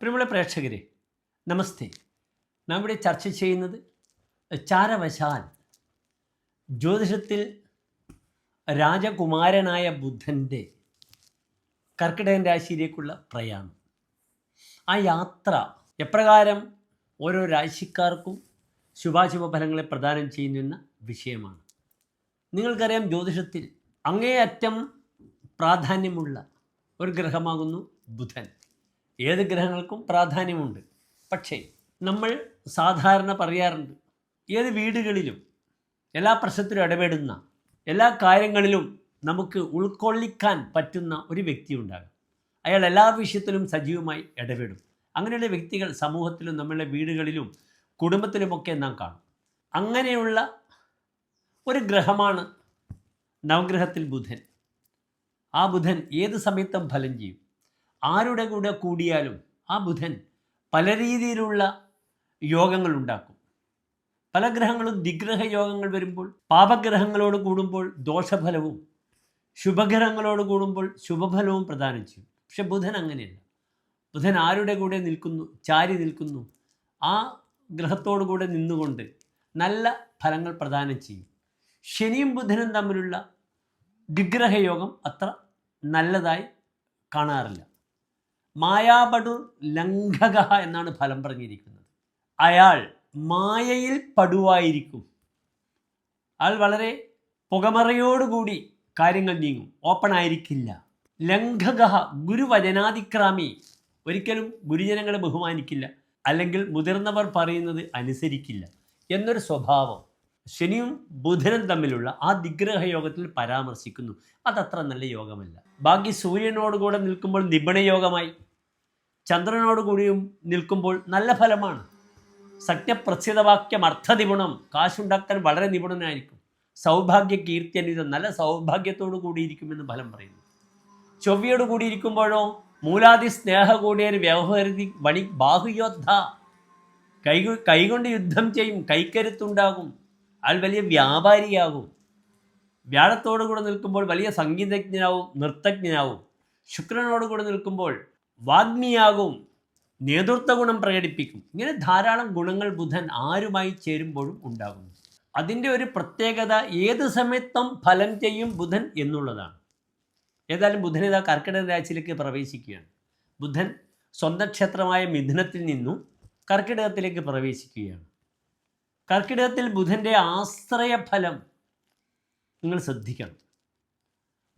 പ്രിയമുള്ള പ്രേക്ഷകരെ നമസ്തേ. നാം ഇവിടെ ചർച്ച ചെയ്യുന്നത് ചാരവശാൽ. ജ്യോതിഷത്തിൽ രാജകുമാരനായ ബുദ്ധന്റെ കർക്കിടകൻ രാശിയിലേക്കുള്ള പ്രയാണം. ആ യാത്ര എപ്രകാരം ഓരോ രാശിക്കാർക്കും ശുഭാശുഭ ഫലങ്ങളെ പ്രദാനം ചെയ്യുന്ന വിഷയമാണ്. നിങ്ങൾക്കറിയാം ജ്യോതിഷത്തിൽ അങ്ങേയറ്റം പ്രാധാന്യമുള്ള ഒരു ഗ്രഹമാകുന്നു ബുധൻ. ഏത് ഗ്രഹങ്ങൾക്കും പ്രാധാന്യമുണ്ട്. പക്ഷേ നമ്മൾ സാധാരണ പറയാറുണ്ട് ഏത് വീടുകളിലും എല്ലാ പ്രശ്നത്തിലും ഇടപെടുന്ന എല്ലാ കാര്യങ്ങളിലും നമുക്ക് ഉൾക്കൊള്ളിക്കാൻ പറ്റുന്ന ഒരു വ്യക്തി ഉണ്ടാകും അയാൾ എല്ലാ വിഷയത്തിലും സജീവമായി ഇടപെടും. അങ്ങനെയുള്ള വ്യക്തികൾ സമൂഹത്തിലും നമ്മളുടെ വീടുകളിലും കുടുംബത്തിലുമൊക്കെ നാം കാണും. അങ്ങനെയുള്ള ഒരു ഗ്രഹമാണ് നവഗ്രഹത്തിൽ ബുധൻ. ആ ബുധൻ ഏത് സമയത്തും ഫലം ചെയ്യും. ആരുടെ കൂടെ കൂടിയാലും ആ ബുധൻ പല രീതിയിലുള്ള യോഗങ്ങൾ ഉണ്ടാക്കും. പല ഗ്രഹങ്ങളും ദിഗ്രഹ യോഗങ്ങൾ വരുമ്പോൾ പാപഗ്രഹങ്ങളോട് കൂടുമ്പോൾ ദോഷഫലവും ശുഭഗ്രഹങ്ങളോട് കൂടുമ്പോൾ ശുഭഫലവും പ്രദാനം ചെയ്യും. പക്ഷെ ബുധൻ അങ്ങനെയല്ല. ബുധൻ ആരുടെ കൂടെ നിൽക്കുന്നു ചാരി നിൽക്കുന്നു ആ ഗ്രഹത്തോടു കൂടെ നിന്നുകൊണ്ട് നല്ല ഫലങ്ങൾ പ്രദാനം ചെയ്യും. ശനിയും ബുധനും തമ്മിലുള്ള ദിഗ്രഹയോഗം അത്ര നല്ലതായി കാണാറില്ല. മായാപടു ലംഘക എന്നാണ് ഫലം പറഞ്ഞിരിക്കുന്നത്. അയാൾ മായയിൽ പടുവായിരിക്കും. അയാൾ വളരെ പുകമറയോടുകൂടി കാര്യങ്ങൾ നീങ്ങും. ഓപ്പൺ ആയിരിക്കില്ല. ലംഘക ഗുരുവചനാതിക്രാമി ഒരിക്കലും ഗുരുജനങ്ങളെ ബഹുമാനിക്കില്ല. അല്ലെങ്കിൽ മുതിർന്നവർ പറയുന്നത് അനുസരിക്കില്ല. എന്നൊരു സ്വഭാവം. ശനിയും ബുധനും തമ്മിലുള്ള ആ ദിഗ്രഹ യോഗത്തിൽ പരാമർശിക്കുന്നു. അതത്ര നല്ല യോഗമല്ല. ബാക്കി സൂര്യനോടുകൂടെ നിൽക്കുമ്പോൾ നിപുണയോഗമായി യോഗമായി ചന്ദ്രനോടുകൂടിയും നിൽക്കുമ്പോൾ നല്ല ഫലമാണ്. സത്യപ്രസിദ്ധവാക്യം അർത്ഥനിപുണം കാശുണ്ടാക്കാൻ വളരെ നിപുണനായിരിക്കും. സൗഭാഗ്യ കീർത്തി അനിത നല്ല സൗഭാഗ്യത്തോടു കൂടിയിരിക്കുമെന്ന് ഫലം പറയുന്നു. ചൊവ്വയോട് കൂടിയിരിക്കുമ്പോഴോ മൂലാദി സ്നേഹ കൂടിയൊരു വ്യവഹരി വണി ബാഹുയോദ്ധ. കൈ കൈകൊണ്ട് യുദ്ധം ചെയ്യും. കൈക്കരുത്തുണ്ടാകും. അയാൾ വലിയ വ്യാപാരിയാകും. വ്യാഴത്തോടു കൂടെ നിൽക്കുമ്പോൾ വലിയ സംഗീതജ്ഞനാവും നൃത്തജ്ഞനാവും. ശുക്രനോട് കൂടെ നിൽക്കുമ്പോൾ വാഗ്മിയാകും. നേതൃത്വ ഗുണം പ്രകടിപ്പിക്കും. ഇങ്ങനെ ധാരാളം ഗുണങ്ങൾ ബുധൻ ആരുമായി ചേരുമ്പോഴും ഉണ്ടാകും അതിന്റെ ഒരു പ്രത്യേകത ഏത് സമയത്തും ഫലം ചെയ്യും ബുധൻ എന്നുള്ളതാണ്. ഏതായാലും ബുധൻ ഇതാ കർക്കിടക രാശിയിലേക്ക് പ്രവേശിക്കുകയാണ്. ബുധൻ സ്വന്തം ക്ഷേത്രമായ മിഥുനത്തിൽ നിന്നും കർക്കിടകത്തിലേക്ക് പ്രവേശിക്കുകയാണ്. കർക്കിടകത്തിൽ ബുധന്റെ ആശ്രയഫലം നിങ്ങൾ ശ്രദ്ധിക്കണം.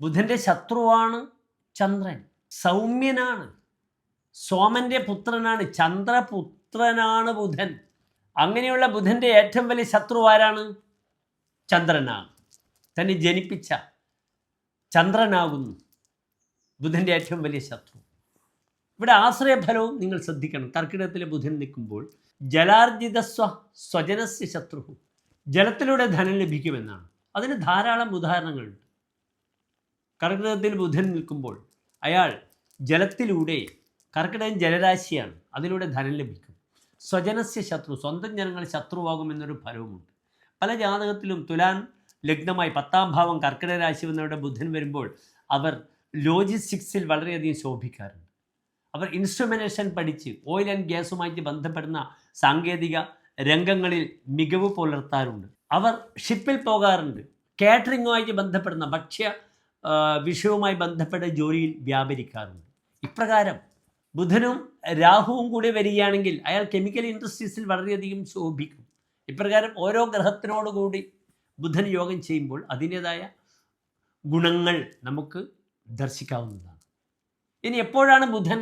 ബുധന്റെ ശത്രുവാണ് ചന്ദ്രൻ സൗമ്യനാണ്. സോമന്റെ പുത്രനാണ് ചന്ദ്രപുത്രനാണ് ബുധൻ. അങ്ങനെയുള്ള ബുധന്റെ ഏറ്റവും വലിയ ശത്രു ആരാണ്? ചന്ദ്രനാണ്. തന്നെ ജനിപ്പിച്ച ചന്ദ്രനാകുന്നു ബുധന്റെ ഏറ്റവും വലിയ ശത്രു. ഇവിടെ ആശ്രയഫലവും നിങ്ങൾ ശ്രദ്ധിക്കണം. കർക്കിടകത്തിലെ ബുധൻ നിൽക്കുമ്പോൾ ജലാർജിത സ്വ സ്വജനസ്യ ശത്രുഹു. ജലത്തിലൂടെ ധനം ലഭിക്കുമെന്നാണ്. അതിന് ധാരാളം ഉദാഹരണങ്ങളുണ്ട്. കർക്കിടകത്തിൽ ബുധൻ നിൽക്കുമ്പോൾ അയാൾ ജലത്തിലൂടെ കർക്കിടകൻ ജലരാശിയാണ് അതിലൂടെ ധനം ലഭിക്കും. സ്വജനസ്യ ശത്രു സ്വന്തം ജനങ്ങൾ ശത്രുവാകുമെന്നൊരു ഫലവുമുണ്ട്. പല ജാതകത്തിലും തുലാൻ ലഗ്നമായി പത്താം ഭാവം കർക്കിടക രാശി വന്നവരുടെ ബുധൻ വരുമ്പോൾ അവർ ലോജിസ്റ്റിക്സിൽ വളരെയധികം ശോഭിക്കാറുണ്ട്. അവർ ഇൻസ്ട്രുമെന്റേഷൻ പഠിച്ച് ഓയിൽ ആൻഡ് ഗ്യാസുമായിട്ട് ബന്ധപ്പെടുന്ന സാങ്കേതിക രംഗങ്ങളിൽ മികവ് പുലർത്താറുണ്ട്. അവർ ഷിപ്പിൽ പോകാറുണ്ട്. കാറ്ററിങ്ങുമായിട്ട് ബന്ധപ്പെടുന്ന ഭക്ഷ്യ വിഷയവുമായി ബന്ധപ്പെട്ട ജോലിയിൽ വ്യാപരിക്കാറുണ്ട്. ഇപ്രകാരം ബുധനും രാഹുവും കൂടി വരികയാണെങ്കിൽ അയാൾ കെമിക്കൽ ഇൻഡസ്ട്രീസിൽ വളരെയധികം ശോഭിക്കും. ഇപ്രകാരം ഓരോ ഗ്രഹത്തിനോടുകൂടി ബുധൻ യോഗം ചെയ്യുമ്പോൾ അതിന്റേതായ ഗുണങ്ങൾ നമുക്ക് ദർശിക്കാവുന്നതാണ്. ഇനി എപ്പോഴാണ് ബുധൻ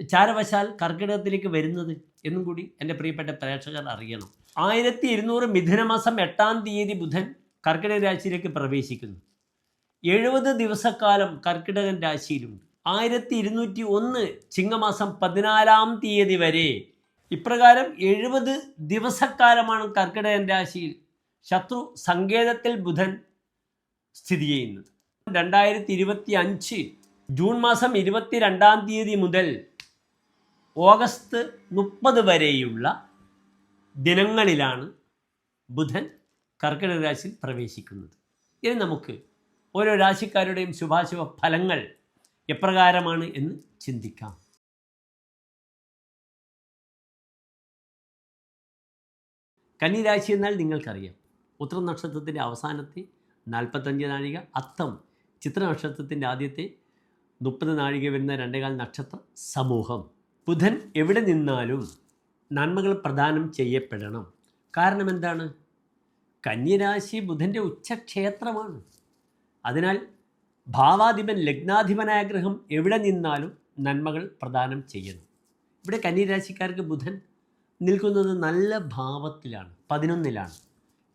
ചാരവശാൽ കർക്കിടകത്തിലേക്ക് വരുന്നത് എന്നും കൂടി എന്റെ പ്രിയപ്പെട്ട പ്രേക്ഷകർ അറിയണം. ആയിരത്തി ഇരുന്നൂറ് മിഥുനമാസം എട്ടാം തീയതി ബുധൻ കർക്കിടക രാശിയിലേക്ക് പ്രവേശിക്കുന്നു. എഴുപത് ദിവസക്കാലം കർക്കിടകൻ രാശിയിലുണ്ട്. ആയിരത്തി ഇരുന്നൂറ്റി ഒന്ന് ചിങ്ങമാസം പതിനാലാം തീയതി വരെ ഇപ്രകാരം എഴുപത് ദിവസക്കാലമാണ് കർക്കിടകൻ രാശിയിൽ ശത്രു സങ്കേതത്തിൽ ബുധൻ സ്ഥിതി ചെയ്യുന്നത്. രണ്ടായിരത്തി ഇരുപത്തി അഞ്ച് ജൂൺ മാസം ഇരുപത്തി രണ്ടാം തീയതി മുതൽ ഓഗസ്റ്റ് മുപ്പത് വരെയുള്ള ദിനങ്ങളിലാണ് ബുധൻ കർക്കിടക രാശിയിൽ പ്രവേശിക്കുന്നത്. ഇനി നമുക്ക് ഓരോ രാശിക്കാരുടെയും ശുഭാശുഭ ഫലങ്ങൾ എപ്രകാരമാണ് എന്ന് ചിന്തിക്കാം. കന്നിരാശി എന്നാൽ നിങ്ങൾക്കറിയാം. ഉത്തര നക്ഷത്രത്തിന്റെ അവസാനത്തെ നാൽപ്പത്തഞ്ച് നാഴിക അത്തം ചിത്ര നക്ഷത്രത്തിന്റെ ആദ്യത്തെ മുപ്പത് നാഴിക വരുന്ന രണ്ടേകാൽ നക്ഷത്ര സമൂഹം. ബുധൻ എവിടെ നിന്നാലും നന്മകൾ പ്രദാനം ചെയ്യപ്പെടണം. കാരണം എന്താണ്? കന്യരാശി ബുധന്റെ ഉച്ചക്ഷേത്രമാണ്. അതിനാൽ ഭാവാധിപൻ ലഗ്നാധിപനായ ഗ്രഹം എവിടെ നിന്നാലും നന്മകൾ പ്രദാനം ചെയ്യണം. ഇവിടെ കന്യരാശിക്കാർക്ക് ബുധൻ നിൽക്കുന്നത് നല്ല ഭാവത്തിലാണ് പതിനൊന്നിലാണ്.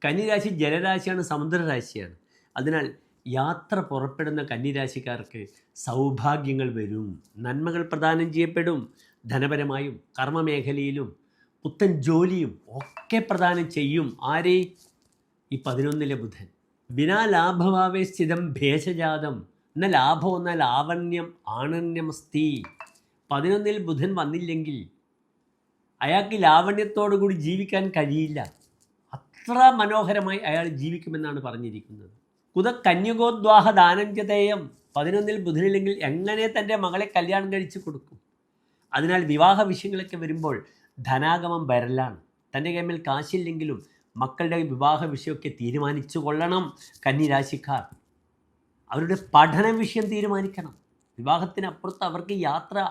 കന്നിരാശി ജലരാശിയാണ് സമുദ്രരാശിയാണ്. അതിനാൽ യാത്ര പുറപ്പെടുന്ന കന്നിരാശിക്കാർക്ക് സൗഭാഗ്യങ്ങൾ വരും നന്മകൾ പ്രദാനം ചെയ്യപ്പെടും. ധനപരമായും കർമ്മമേഖലയിലും പുത്തൻ ജോലിയും ഒക്കെ പ്രദാനം ചെയ്യും. ആരെ? ഈ പതിനൊന്നിലെ ബുധൻ. വിനാ ലാഭഭാവേ സ്ഥിതം ഭേഷജാതം. എന്ന ലാഭം എന്നാൽ ലാവണ്യം ആണന്യം സ്ത്രീ പതിനൊന്നിൽ ബുധൻ വന്നില്ലെങ്കിൽ അയാൾക്ക് ലാവണ്യത്തോടു കൂടി ജീവിക്കാൻ കഴിയില്ല. അത്ര മനോഹരമായി അയാൾ ജീവിക്കുമെന്നാണ് പറഞ്ഞിരിക്കുന്നത്. കുത കന്യകോദ്വാഹ ദാനഞ്ചതേയം പതിനൊന്നിൽ ബുധനില്ലെങ്കിൽ എങ്ങനെ തന്റെ മകളെ കല്യാണം കഴിച്ചു കൊടുക്കും? അതിനാൽ വിവാഹ വിഷയങ്ങളൊക്കെ വരുമ്പോൾ ധനാഗമം വരലാണ്. തന്റെ കൈമിൽ കാശില്ലെങ്കിലും മക്കളുടെ വിവാഹ വിഷയമൊക്കെ തീരുമാനിച്ചു കൊള്ളണം കന്നിരാശിക്കാർ. അവരുടെ പഠന വിഷയം തീരുമാനിക്കണം. വിവാഹത്തിനപ്പുറത്ത് അവർക്ക് യാത്ര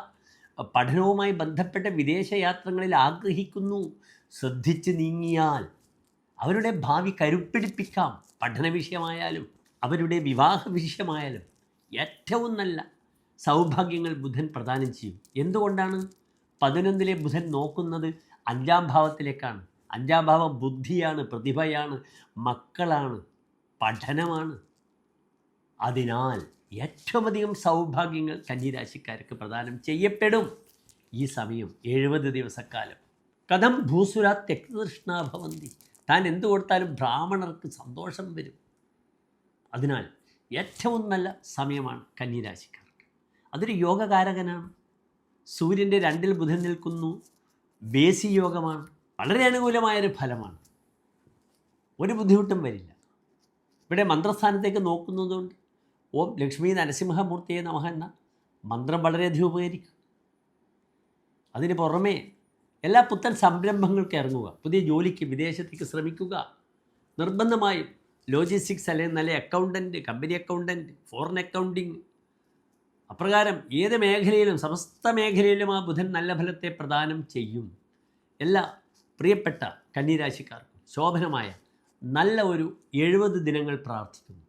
പഠനവുമായി ബന്ധപ്പെട്ട വിദേശ യാത്രകളിൽ ആഗ്രഹിക്കുന്നു. ശ്രദ്ധിച്ച് നീങ്ങിയാൽ അവരുടെ ഭാവി കരുപ്പിടിപ്പിക്കാം. പഠന വിഷയമായാലും അവരുടെ വിവാഹ വിഷയമായാലും ഏറ്റവും നല്ല സൗഭാഗ്യങ്ങൾ ബുധൻ പ്രദാനം ചെയ്യും. എന്തുകൊണ്ടാണ്? പതിനൊന്നിലെ ബുധൻ നോക്കുന്നത് അഞ്ചാം ഭാവത്തിലേക്കാണ്. അഞ്ചാം ഭാവം ബുദ്ധിയാണ് പ്രതിഭയാണ് മക്കളാണ് പഠനമാണ്. അതിനാൽ ഏറ്റവും അധികം സൗഭാഗ്യങ്ങൾ കന്നിരാശിക്കാർക്ക് പ്രദാനം ചെയ്യപ്പെടും ഈ സമയം എഴുപത് ദിവസക്കാലം. കഥം ഭൂസുര തെക്തൃഷ്ണാഭവന്തി താൻ എന്തു കൊടുത്താലും ബ്രാഹ്മണർക്ക് സന്തോഷം വരും. അതിനാൽ ഏറ്റവും നല്ല സമയമാണ് കന്നിരാശിക്കാർക്ക് അതൊരു യോഗകാരകനാണ് സൂര്യന്റെ രണ്ടിൽ ബുധൻ നിൽക്കുന്നു. ബേസി യോഗമാണ്. വളരെ അനുകൂലമായൊരു ഫലമാണ്. ഒരു ബുദ്ധിമുട്ടും വരില്ല. ഇവിടെ മന്ത്രസ്ഥാനത്തേക്ക് നോക്കുന്നതുകൊണ്ട് ഓം ലക്ഷ്മി നരസിംഹമൂർത്തിയെ നമഹ എന്ന മന്ത്രം വളരെയധികം ഉപകരിക്കും. അതിന് പുറമേ എല്ലാ പുത്തൻ സംരംഭങ്ങൾക്ക് ഇറങ്ങുക പുതിയ ജോലിക്ക് വിദേശത്തേക്ക് ശ്രമിക്കുക. നിർബന്ധമായും ലോജിസ്റ്റിക്സ് അല്ലെങ്കിൽ നല്ല accountant company accountant foreign accounting അപ്രകാരം ഏത് മേഖലയിലും സമസ്ത മേഖലയിലും ആ ബുധൻ നല്ല ഫലത്തെ പ്രദാനം ചെയ്യും. എല്ലാ പ്രിയപ്പെട്ട കന്നിരാശിക്കാർക്കും ശോഭനമായ നല്ല ഒരു എഴുപത് ദിനങ്ങൾ പ്രാർത്ഥിക്കുന്നു.